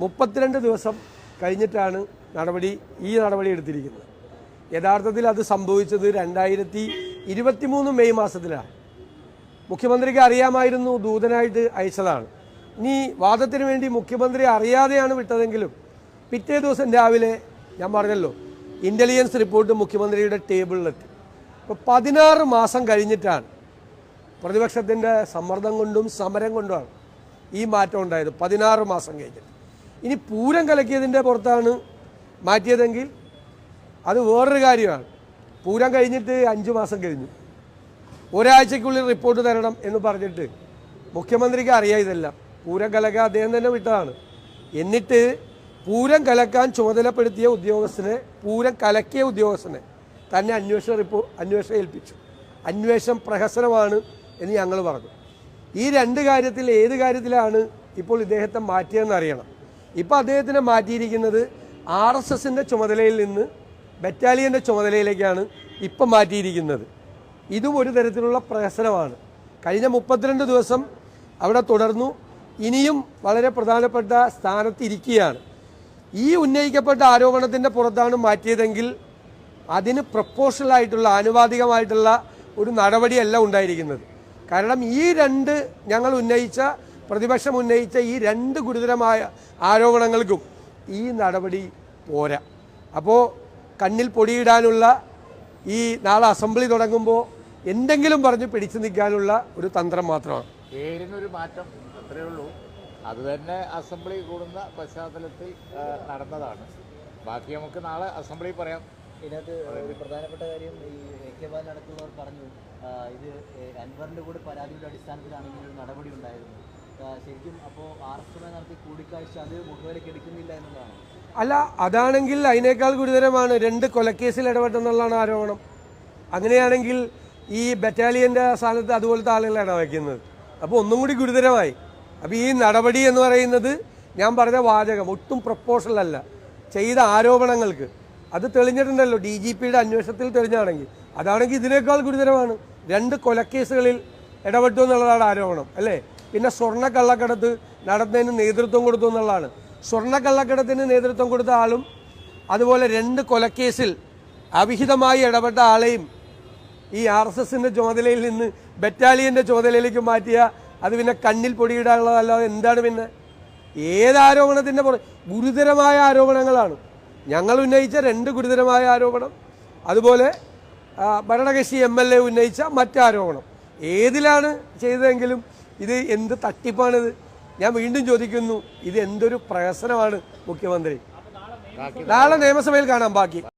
മുപ്പത്തിരണ്ട് ദിവസം കഴിഞ്ഞിട്ടാണ് നടപടി ഈ നടപടി എടുത്തിരിക്കുന്നത്. യഥാർത്ഥത്തിൽ അത് സംഭവിച്ചത് രണ്ടായിരത്തി ഇരുപത്തി മൂന്ന് മെയ് മാസത്തിലാണ്. മുഖ്യമന്ത്രിക്ക് അറിയാമായിരുന്നു ദൂതനായിട്ട് അയച്ചതാണ്. ഇനി വാദത്തിന് വേണ്ടി മുഖ്യമന്ത്രി അറിയാതെയാണ് വിട്ടതെങ്കിലും പിറ്റേ ദിവസം രാവിലെ ഞാൻ പറഞ്ഞല്ലോ ഇന്റലിജൻസ് റിപ്പോർട്ട് മുഖ്യമന്ത്രിയുടെ ടേബിളിലെത്തി. ഇപ്പോൾ പതിനാറ് മാസം കഴിഞ്ഞിട്ടാണ് പ്രതിപക്ഷത്തിന്റെ സമ്മർദ്ദം കൊണ്ടും സമരം കൊണ്ടുമാണ് ഈ മാറ്റം ഉണ്ടായത് പതിനാറ് മാസം കഴിഞ്ഞിട്ട്. ഇനി പൂരം കലക്കിയതിന്റെ പുറത്താണ് മാറ്റിയതെങ്കിൽ അത് വേറൊരു കാര്യമാണ്. പൂരം കഴിഞ്ഞിട്ട് അഞ്ച് മാസം കഴിഞ്ഞു. ഒരാഴ്ചക്കുള്ളിൽ റിപ്പോർട്ട് തരണം എന്ന് പറഞ്ഞിട്ട് മുഖ്യമന്ത്രിക്ക് അറിയാം ഇതെല്ലാം. പൂരം കലക്കാൻ അദ്ദേഹം തന്നെ വിട്ടതാണ്. എന്നിട്ട് പൂരം കലക്കാൻ ചുമതലപ്പെടുത്തിയ ഉദ്യോഗസ്ഥനെ പൂരം കലക്കിയ ഉദ്യോഗസ്ഥനെ തന്നെ അന്വേഷണ റിപ്പോ അന്വേഷണം ഏൽപ്പിച്ചു. അന്വേഷണം പ്രഹസനമാണ് എന്ന് ഞങ്ങൾ പറഞ്ഞു. ഈ രണ്ട് കാര്യത്തിൽ ഏത് കാര്യത്തിലാണ് ഇപ്പോൾ ഇദ്ദേഹത്തെ മാറ്റിയതെന്ന് അറിയണം. ഇപ്പോൾ അദ്ദേഹത്തിനെ മാറ്റിയിരിക്കുന്നത് ആർ എസ് എസിന്റെ ചുമതലയിൽ നിന്ന് ബറ്റാലിയന്റെ ചുമതലയിലേക്കാണ് ഇപ്പം മാറ്റിയിരിക്കുന്നത്. ഇതും ഒരു തരത്തിലുള്ള പ്രഹസനമാണ്. കഴിഞ്ഞ മുപ്പത്തിരണ്ട് ദിവസം അവിടെ തുടർന്നു. ഇനിയും വളരെ പ്രധാനപ്പെട്ട സ്ഥാനത്തിരിക്കുകയാണ് ഈ ഉന്നയിക്കപ്പെട്ട ആരോപണത്തിന്റെ പുറത്താണ് മാറ്റിയതെങ്കിൽ അതിന് പ്രപ്പോഷണലായിട്ടുള്ള ആനുപാതികമായിട്ടുള്ള ഒരു നടപടിയല്ല ഉണ്ടായിരിക്കുന്നത്. കാരണം ഈ രണ്ട് ഞങ്ങൾ ഉന്നയിച്ച പ്രതിപക്ഷം ഉന്നയിച്ച ഈ രണ്ട് ഗുരുതരമായ ആരോപണങ്ങൾക്കും ഈ നടപടി പോരാ. അപ്പോൾ കണ്ണിൽ പൊടിയിടാനുള്ള ഈ നാളെ അസംബ്ലി തുടങ്ങുമ്പോൾ എന്തെങ്കിലും പറഞ്ഞ് പിടിച്ചു നിൽക്കാനുള്ള ഒരു തന്ത്രം മാത്രമാണ്. പേരിനൊരു മാറ്റം അത്രയേ ഉള്ളൂ. അത് തന്നെ അസംബ്ലി കൂടുന്ന പശ്ചാത്തലത്തിൽ നടന്നതാണ്. ബാക്കി നമുക്ക് നാളെ അസംബ്ലി പറയാം. ഇതിനകത്ത് ഒരു പ്രധാനപ്പെട്ട കാര്യം ഈ എ കെ അടക്കമുള്ളവർ പറഞ്ഞു ഇത് അൻവറിന്റെ കൂടെ പരാതിയുടെ അടിസ്ഥാനത്തിലാണ് ഇങ്ങനെ ഒരു നടപടി ഉണ്ടായിരുന്നത്. ആ, ശരിക്കും അപ്പോൾ നടത്തിയ കൂടിക്കാഴ്ച അത് മുഖവിലേക്ക് എടുക്കുന്നില്ല എന്നുള്ളതാണ്. അല്ല അതാണെങ്കിൽ അതിനേക്കാൾ ഗുരുതരമാണ് രണ്ട് കൊലക്കേസിൽ ഇടപെട്ടെന്നുള്ളതാണ് ആരോപണം. അങ്ങനെയാണെങ്കിൽ ഈ ബറ്റാലിയന്റെ സ്ഥാനത്ത് അതുപോലത്തെ ആളുകളാണ് വയ്ക്കുന്നത് അപ്പോൾ ഒന്നും കൂടി ഗുരുതരമായി. അപ്പോൾ ഈ നടപടി എന്ന് പറയുന്നത് ഞാൻ പറഞ്ഞ വാചകം ഒട്ടും പ്രപ്പോഷണൽ അല്ല. ചെയ്ത ആരോപണങ്ങൾക്ക്. അത് തെളിഞ്ഞിട്ടുണ്ടല്ലോ ഡി ജി പിയുടെ അന്വേഷണത്തിൽ തെളിഞ്ഞാണെങ്കിൽ. അതാണെങ്കിൽ ഇതിനേക്കാൾ ഗുരുതരമാണ് രണ്ട് കൊലക്കേസുകളിൽ ഇടപെട്ടു എന്നുള്ളതാണ് ആരോപണം അല്ലേ? പിന്നെ സ്വർണ കള്ളക്കടത്ത് നടത്തുന്നതിന് നേതൃത്വം കൊടുത്തു എന്നുള്ളതാണ്. സ്വർണ കള്ളക്കടത്തിന് നേതൃത്വം കൊടുത്ത ആളും അതുപോലെ രണ്ട് കൊലക്കേസിൽ അവിഹിതമായി ഇടപെട്ട ആളെയും ഈ ആർ എസ് എസിന്റെ ചുമതലയിൽ നിന്ന് ബറ്റാലിയന്റെ ചുമതലയിലേക്ക് മാറ്റിയ അത് പിന്നെ കണ്ണിൽ പൊടിയിടാനുള്ളതല്ലാതെ എന്താണ് പിന്നെ? ഏതാരോപണത്തിന്റെ പുറ ഗുരുതരമായ ആരോപണങ്ങളാണ്. ഞങ്ങൾ ഉന്നയിച്ച രണ്ട് ഗുരുതരമായ ആരോപണം. അതുപോലെ ഭരണകക്ഷി എം എൽ എ ഉന്നയിച്ച മറ്റാരോപണം. ഏതിലാണ് ചെയ്തതെങ്കിലും ഇത് എന്ത് തട്ടിപ്പാണിത്? ഞാൻ വീണ്ടും ചോദിക്കുന്നു ഇത് എന്തൊരു പ്രഹസനമാണ് മുഖ്യമന്ത്രി. നാളെ നിയമസഭയിൽ കാണാം ബാക്കി.